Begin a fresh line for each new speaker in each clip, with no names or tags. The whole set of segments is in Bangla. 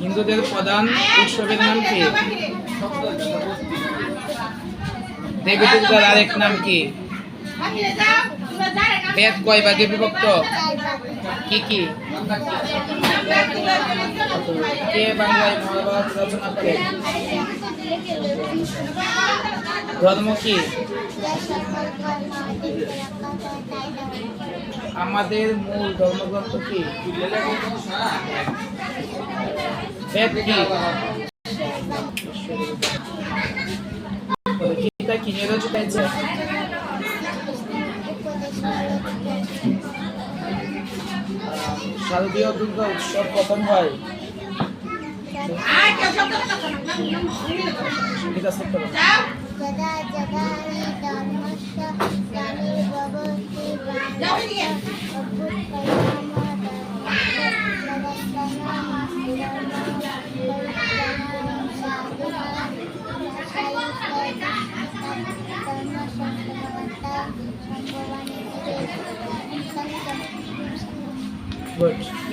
হিন্দুদের প্রধান উৎসবের নাম কি? দেবী দুর্গার আরেক নাম কি? বেদ কয় ভাগে বিভক্ত কি কি? বাংলায় করে? ধর্ম কি? আমাদের মূল ধর্মগ্রন্থ কি? গীতা কি নিয়ে রচিত শারদীয় দুর্গা উৎসব কখন হয়? ঠিক আছে।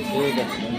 ঠিক আছে